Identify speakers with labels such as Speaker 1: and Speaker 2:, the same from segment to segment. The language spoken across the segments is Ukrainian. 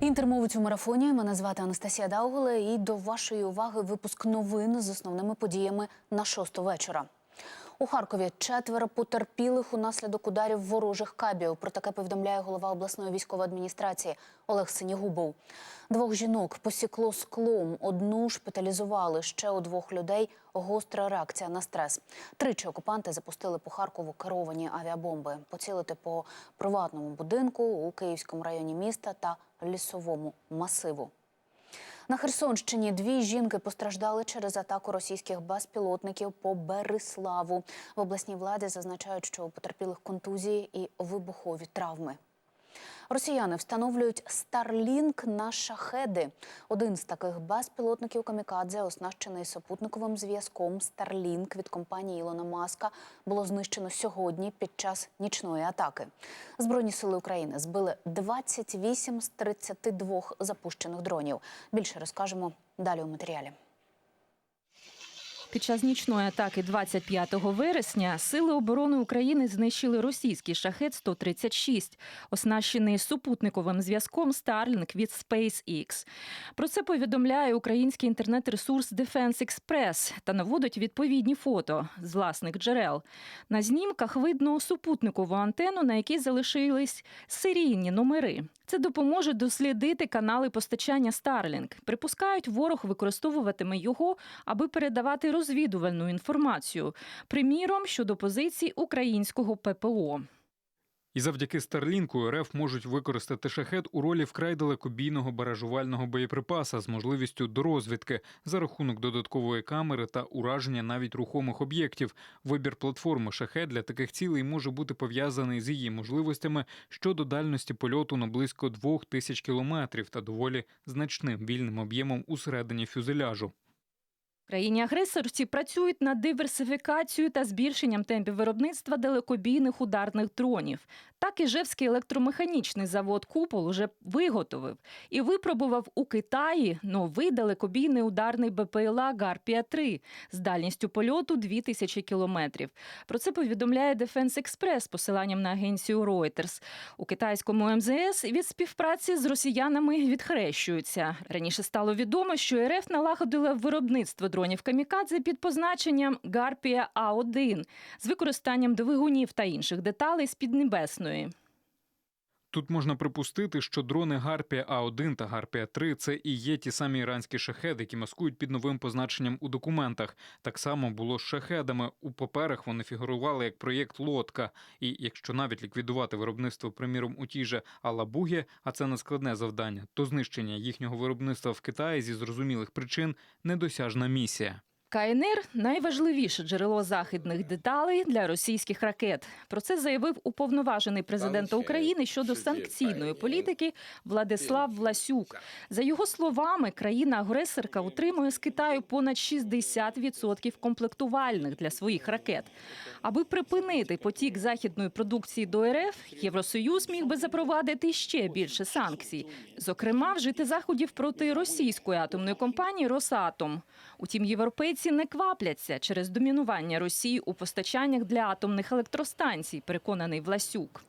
Speaker 1: Інтермовець у марафоні. Мене звати Анастасія Дауголе. І до вашої уваги випуск новин з основними подіями на шосту вечора. У Харкові четверо потерпілих унаслідок ударів ворожих кабів. Про таке повідомляє голова обласної військової адміністрації Олег Синігубов. Двох жінок посікло склом. Одну шпиталізували. Ще у двох людей гостра реакція на стрес. Тричі окупанти запустили по Харкову керовані авіабомби. Поцілити по приватному будинку у Київському районі міста та лісовому масиву. На Херсонщині дві жінки постраждали через атаку російських безпілотників по Береславу. В обласній владі зазначають, що у потерпілих контузії і вибухові травми. Росіяни встановлюють Старлінк на шахеди. Один з таких безпілотників камікадзе, оснащений супутниковим зв'язком Старлінк від компанії Ілона Маска, було знищено сьогодні під час нічної атаки. Збройні сили України збили 28 з 32 запущених дронів. Більше розкажемо далі у матеріалі.
Speaker 2: Під час нічної атаки 25 вересня Сили оборони України знищили російський шахет 136, оснащений супутниковим зв'язком Starlink від SpaceX. Про це повідомляє український інтернет-ресурс Defense Express та наводить відповідні фото з власних джерел. На знімках видно супутникову антенну, на якій залишились серійні номери. Це допоможе дослідити канали постачання Starlink. Припускають, ворог використовуватиме його, аби передавати розвідувальну інформацію, приміром щодо позицій українського ППО.
Speaker 3: І завдяки Старлінку РФ можуть використати шахет у ролі вкрай далекобійного баражувального боєприпаса з можливістю дорозвідки за рахунок додаткової камери та ураження навіть рухомих об'єктів. Вибір платформи шахет для таких цілей може бути пов'язаний з її можливостями щодо дальності польоту на близько двох тисяч кілометрів та доволі значним вільним об'ємом усередині фюзеляжу.
Speaker 2: Країні-агресорці працюють над диверсифікацією та збільшенням темпів виробництва далекобійних ударних дронів. Так Іжевський електромеханічний завод Купол уже виготовив і випробував у Китаї новий далекобійний ударний БПЛА Гарпія-3 з дальністю польоту 2000 кілометрів. Про це повідомляє Express з посиланням на агенцію Reuters. У китайському МЗС від співпраці з росіянами відхрещуються. Раніше стало відомо, що РФ налагодила виробництво дронів камікадзе під позначенням Гарпія А1 з використанням двигунів та інших деталей з Піднебесної.
Speaker 3: Тут можна припустити, що дрони Гарпія А1 та Гарпія 3 це і є ті самі іранські шахеди, які маскують під новим позначенням у документах. Так само було з шахедами. У паперах вони фігурували як проєкт Лодка. І якщо навіть ліквідувати виробництво, приміром, у тій же Алабугі, а це нескладне завдання, то знищення їхнього виробництва в Китаї зі зрозумілих причин недосяжна місія.
Speaker 2: КНР найважливіше джерело західних деталей для російських ракет. Про це заявив уповноважений президента України щодо санкційної політики Владислав Власюк. За його словами, країна-агресорка утримує з Китаю понад 60% комплектувальних для своїх ракет. Аби припинити потік західної продукції до РФ, Євросоюз міг би запровадити ще більше санкцій, зокрема, вжити заходів проти російської атомної компанії Росатом. Утім, європейці не квапляться через домінування Росії у постачаннях для атомних електростанцій, переконаний Власюк.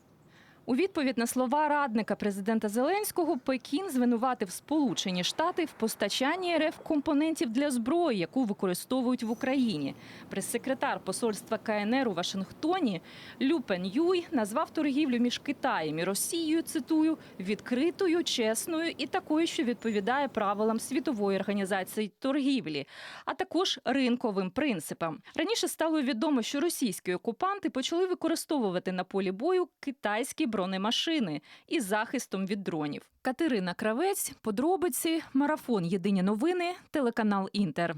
Speaker 2: У відповідь на слова радника президента Зеленського Пекін звинуватив Сполучені Штати в постачанні РФ компонентів для зброї, яку використовують в Україні. Прес-секретар посольства КНР у Вашингтоні Лю Пен Юй назвав торгівлю між Китаєм і Росією, цитую, відкритою, чесною і такою, що відповідає правилам світової організації торгівлі, а також ринковим принципам. Раніше стало відомо, що російські окупанти почали використовувати на полі бою китайські бронемашини і захистом від дронів. Катерина Кравець, подробиці, марафон. Єдині новини, телеканал Інтер.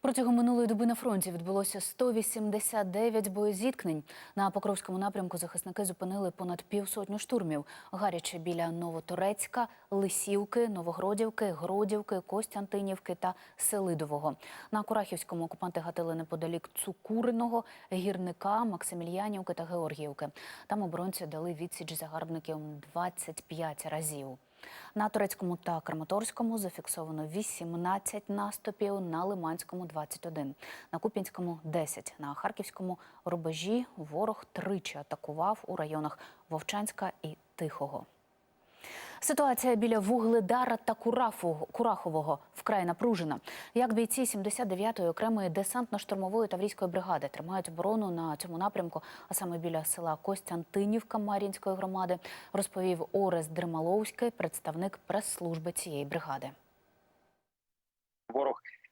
Speaker 1: Протягом минулої доби на фронті відбулося 189 боєзіткнень. На Покровському напрямку захисники зупинили понад півсотню штурмів. Гаряче біля Новоторецька, Лисівки, Новогродівки, Гродівки, Костянтинівки та Селидового. На Курахівському окупанти гатили неподалік Цукуриного, Гірника, Максимільянівки та Георгіївки. Там оборонці дали відсіч загарбників 25 разів. На турецькому та Краматорському зафіксовано 18 наступів, на Лиманському 21, на Куп'янському 10. На Харківському рубежі ворог тричі атакував у районах Вовчанська і Тихого. Ситуація біля Вугледара та Курафу, Курахового вкрай напружена. Як бійці 79-ї окремої десантно-штурмової таврійської бригади тримають оборону на цьому напрямку, а саме біля села Костянтинівка Мар'їнської громади, розповів Орес Дрималовський, представник прес-служби цієї бригади.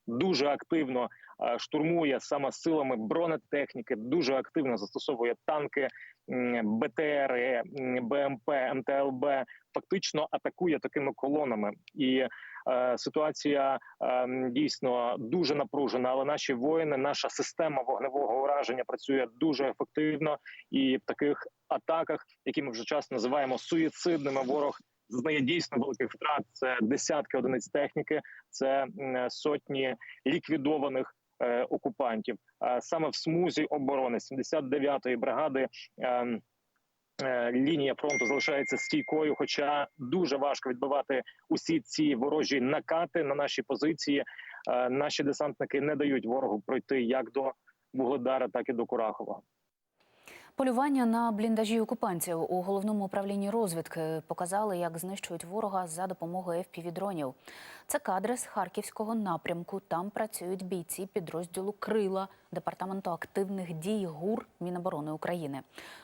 Speaker 4: Дуже активно е, штурмує саме силами бронетехніки, дуже активно застосовує танки, м, БМП, МТЛБ. Фактично атакує такими колонами. І е, ситуація е, дійсно дуже напружена. Але наші воїни, наша система вогневого ураження працює дуже ефективно. І в таких атаках, які ми вже часто називаємо суїцидними, ворог зазнає дійсно великих втрат. Це десятки одиниць техніки, це сотні ліквідованих е, окупантів. Саме в смузі оборони 79-ї бригади. Е, е, Лінія фронту залишається стійкою, хоча дуже важко відбивати усі ці ворожі накати на наші позиції. Наші десантники не дають ворогу пройти як до Вугледара, так і до Курахова.
Speaker 1: Полювання на бліндажі окупантів у головному управлінні розвідки показали, як знищують ворога за допомогою FPV-дронів. Це кадри з харківського напрямку. Там працюють бійці підрозділу Крила департаменту активних дій ГУР Міноборони України.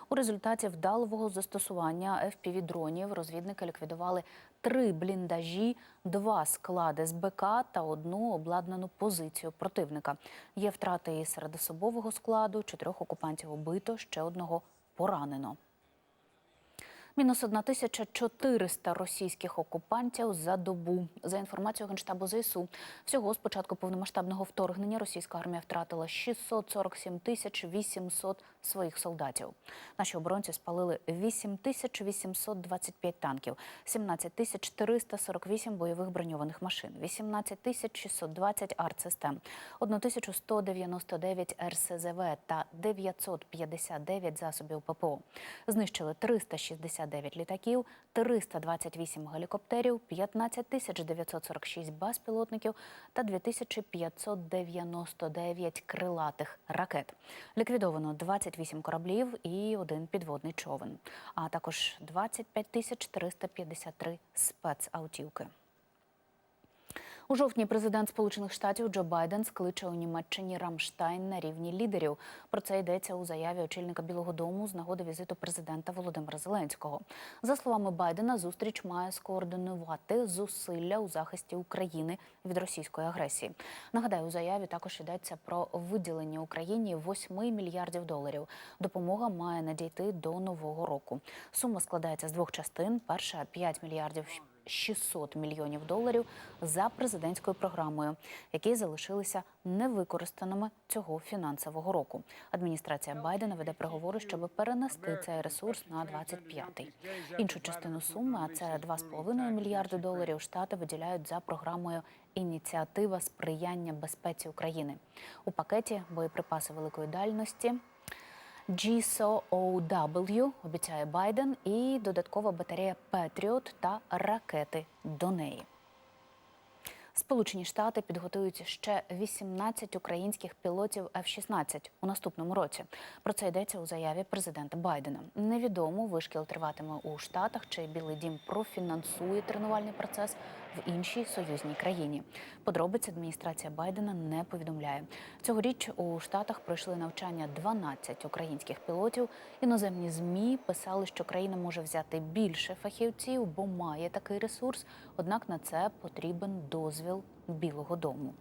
Speaker 1: У результаті вдалого застосування FPV-дронів розвідники ліквідували три бліндажі, два склади з БК та одну обладнану позицію противника. Є втрати і серед особового складу, чотирьох окупантів убито, ще одного поранено. Мінус 1400 російських окупантів за добу. За інформацією Генштабу ЗСУ, всього з початку повномасштабного вторгнення російська армія втратила 647 тисяч 800 своїх солдатів. Наші оборонці спалили 8825 танків, 17 тисяч 448 бойових броньованих машин, 18 тисяч 620 артсистем, 1199 РСЗВ та 959 засобів ППО. Знищили 369 літаків, 328 гелікоптерів, 15 тисяч 946 безпілотників та 2599 крилатих ракет. Ліквідовано 28 кораблів і один підводний човен, а також 25 тисяч 353 спецавтівки. У жовтні президент Сполучених Штатів Джо Байден скличе у Німеччині Рамштайн на рівні лідерів. Про це йдеться у заяві очільника Білого Дому з нагоди візиту президента Володимира Зеленського. За словами Байдена, зустріч має скоординувати зусилля у захисті України від російської агресії. Нагадаю, у заяві також йдеться про виділення Україні 8 мільярдів доларів. Допомога має надійти до нового року. Сума складається з двох частин: перша 5 мільярдів 600 мільйонів доларів за президентською програмою, які залишилися невикористаними цього фінансового року. Адміністрація Байдена веде переговори, щоб перенести цей ресурс на 25-й. Іншу частину суми, а це 2,5 мільярди доларів, штати виділяють за програмою Ініціатива сприяння безпеці України у пакеті боєприпаси великої дальності. GSOW, обіцяє Байден, і додаткова батарея Петріот та ракети до неї. Сполучені Штати підготують ще 18 українських пілотів F-16 у наступному році. Про це йдеться у заяві президента Байдена. Невідомо вишкіл триватиме у Штатах чи Білий Дім профінансує тренувальний процес в іншій союзній країні. Подробиці адміністрація Байдена не повідомляє. Цьогоріч у Штатах пройшли навчання 12 українських пілотів. Іноземні змі писали, що країна може взяти більше фахівців, бо має такий ресурс. Однак на це потрібен дозвіл Білого Дому.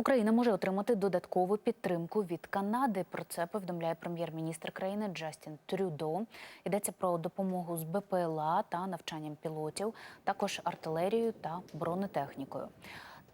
Speaker 1: Україна може отримати додаткову підтримку від Канади. Про це повідомляє прем'єр-міністр країни Джастін Трюдо. Йдеться про допомогу з БПЛА та навчанням пілотів, також артилерією та бронетехнікою.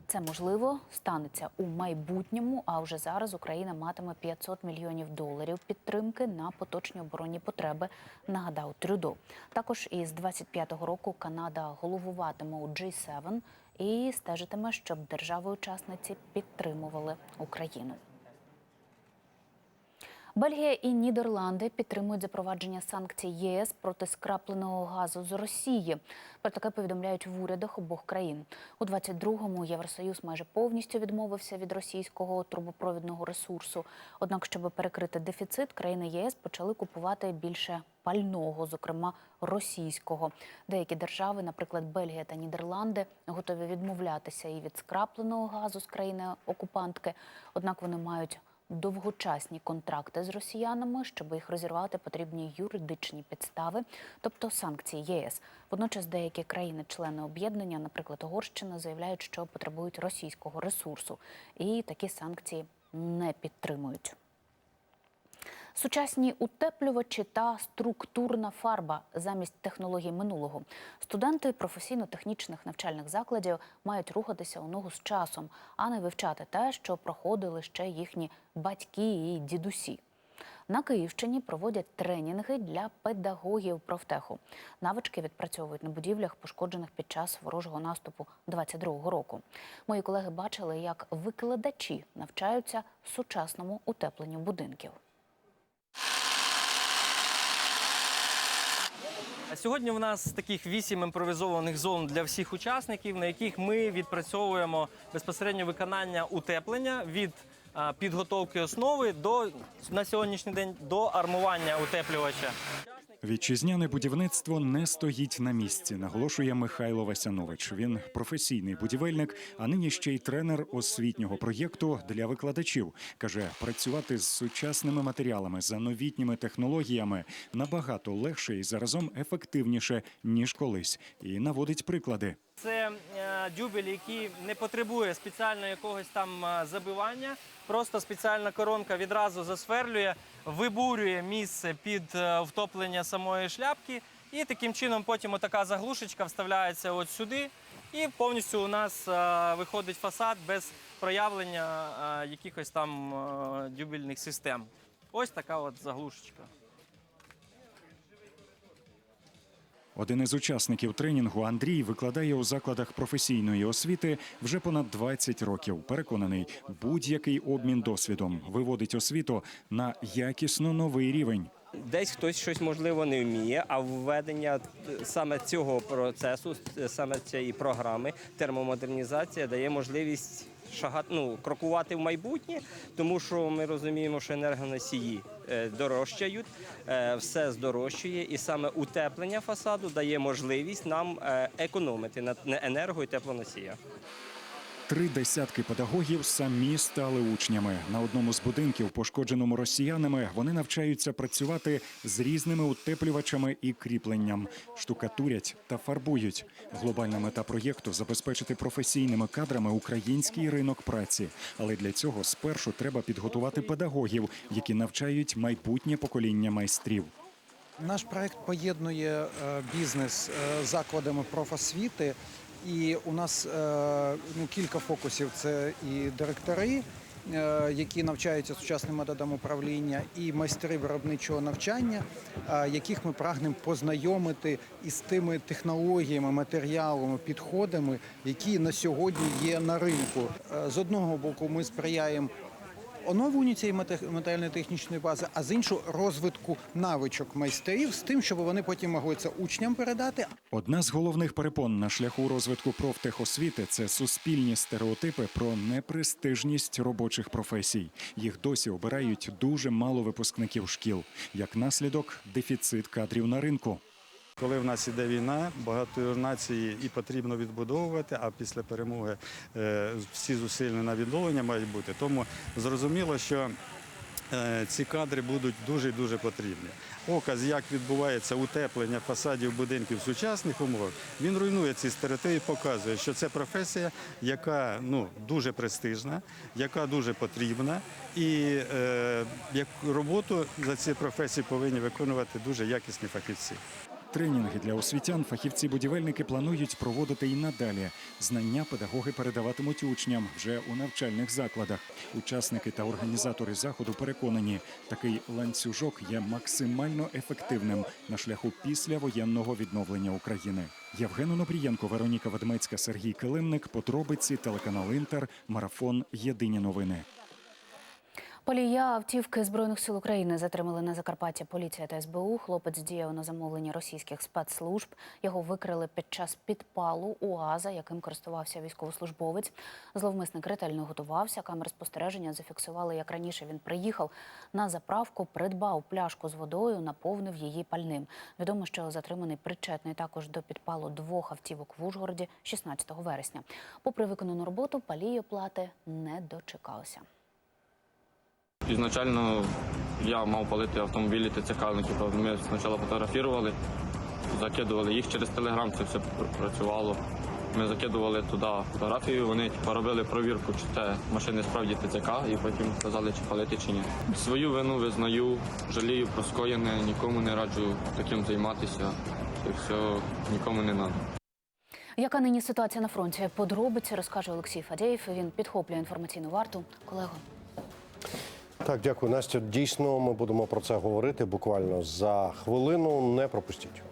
Speaker 1: Це можливо станеться у майбутньому. А вже зараз Україна матиме 500 мільйонів доларів підтримки на поточні оборонні потреби. Нагадав Трюдо. Також із 25-го року Канада головуватиме у G7 і стежитиме, щоб держави-учасниці підтримували Україну. Бельгія і Нідерланди підтримують запровадження санкцій ЄС проти скрапленого газу з Росії. Про таке повідомляють в урядах обох країн. У 22-му Євросоюз майже повністю відмовився від російського трубопровідного ресурсу. Однак, щоб перекрити дефіцит, країни ЄС почали купувати більше пального, зокрема російського. Деякі держави, наприклад, Бельгія та Нідерланди, готові відмовлятися і від скрапленого газу з країни окупантки. Однак вони мають довгочасні контракти з росіянами. Щоб їх розірвати, потрібні юридичні підстави, тобто санкції ЄС. Водночас деякі країни-члени об'єднання, наприклад, Угорщина, заявляють, що потребують російського ресурсу, і такі санкції не підтримують. Сучасні утеплювачі та структурна фарба замість технологій минулого. Студенти професійно-технічних навчальних закладів мають рухатися у ногу з часом, а не вивчати те, що проходили ще їхні батьки і дідусі. На Київщині проводять тренінги для педагогів профтеху. Навички відпрацьовують на будівлях, пошкоджених під час ворожого наступу 22-го року. Мої колеги бачили, як викладачі навчаються сучасному утепленню будинків.
Speaker 5: Сьогодні в нас таких вісім імпровізованих зон для всіх учасників, на яких ми відпрацьовуємо безпосередньо виконання утеплення від підготовки основи до на сьогоднішній день до армування утеплювача.
Speaker 6: Вітчизняне будівництво не стоїть на місці, наголошує Михайло Васянович. Він професійний будівельник, а нині ще й тренер освітнього проєкту для викладачів. каже, працювати з сучасними матеріалами за новітніми технологіями набагато легше і заразом ефективніше ніж колись. І наводить приклади.
Speaker 5: Це е, дюбель, який не потребує спеціального якогось там е, забивання. Просто спеціальна коронка відразу засверлює, вибурює місце під е, втоплення самої шляпки. І таким чином потім отака заглушечка вставляється от сюди. І повністю у нас виходить фасад без проявлення якихось там дюбельних систем. Ось така от заглушечка.
Speaker 6: Один із учасників тренінгу Андрій викладає у закладах професійної освіти вже понад 20 років. Переконаний, будь-який обмін досвідом виводить освіту на якісно новий рівень.
Speaker 7: Десь хтось щось можливо не вміє, а введення саме цього процесу, саме цієї програми термомодернізація дає можливість шагати, ну, крокувати в майбутнє, тому що ми розуміємо, що енергоносії е, дорожчають, е, все здорожчує, і саме утеплення фасаду дає можливість нам е, економити на енерго і теплоносіях.
Speaker 6: Три десятки педагогів самі стали учнями. На одному з будинків, пошкодженому росіянами, вони навчаються працювати з різними утеплювачами і кріпленням, штукатурять та фарбують. Глобальна мета проєкту забезпечити професійними кадрами український ринок праці. Але для цього спершу треба підготувати педагогів, які навчають майбутнє покоління майстрів.
Speaker 8: Наш проект поєднує е, бізнес е, з закладами профосвіти, і у нас е, ну, кілька фокусів: це і директори. е, Які навчаються сучасним методам управління, і майстри виробничого навчання, е, яких ми прагнемо познайомити із тими технологіями, матеріалами, підходами, які на сьогодні є на ринку. З одного боку, ми сприяємо оновленню цієї мате- матеріально-технічної бази, а з іншого розвитку навичок майстрів з тим, щоб вони потім могли це учням передати.
Speaker 6: Одна з головних перепон на шляху розвитку профтехосвіти – це суспільні стереотипи про непрестижність робочих професій. Їх досі обирають дуже мало випускників шкіл. Як наслідок, дефіцит кадрів на ринку.
Speaker 9: Коли в нас іде війна, багато нації і потрібно відбудовувати, а після перемоги е, всі зусилля на відновлення мають бути. Тому зрозуміло, що е, ці кадри будуть дуже дуже потрібні. Оказ, як відбувається утеплення фасадів будинків в сучасних умовах, він руйнує ці стереотипи і показує, що це професія, яка ну, дуже престижна, яка дуже потрібна, і е, як роботу за ці професії повинні виконувати дуже якісні фахівці.
Speaker 6: Тренінги для освітян фахівці-будівельники планують проводити і надалі. Знання педагоги передаватимуть учням вже у навчальних закладах. Учасники та організатори заходу переконані, такий ланцюжок є максимально ефективним на шляху післявоєнного відновлення України. Євген Онопрієнко, Вероніка Ведмецька, Сергій Килимник. Подробиці телеканал Інтер. Марафон. Єдині новини.
Speaker 1: Палія автівки збройних сил України затримали на Закарпатті поліція та СБУ. Хлопець діяв на замовлення російських спецслужб. Його викрили під час підпалу УАЗа, яким користувався військовослужбовець. Зловмисник ретельно готувався. Камери спостереження зафіксували, як раніше він приїхав на заправку, придбав пляшку з водою, наповнив її пальним. Відомо, що затриманий причетний також до підпалу двох автівок в Ужгороді 16 вересня. Попри виконану роботу, палій оплати не дочекався.
Speaker 10: Ізначально я мав палити автомобілі ТЦКників. Тобто Ми спочатку фотографували, закидували їх через телеграм, це все працювало. Ми закидували туди фотографію, вони типу, робили провірку, чи це машини справді ТЦК, і потім сказали, чи палити, чи ні. Свою вину визнаю, жалію про скоєне, нікому не раджу таким займатися. Це все нікому не треба.
Speaker 1: Яка нині ситуація на фронті? Подробиці розкаже Олексій Фадєєв. Він підхоплює інформаційну варту. Колего.
Speaker 11: Так, дякую, Настя. Дійсно, ми будемо про це говорити буквально за хвилину. Не пропустіть.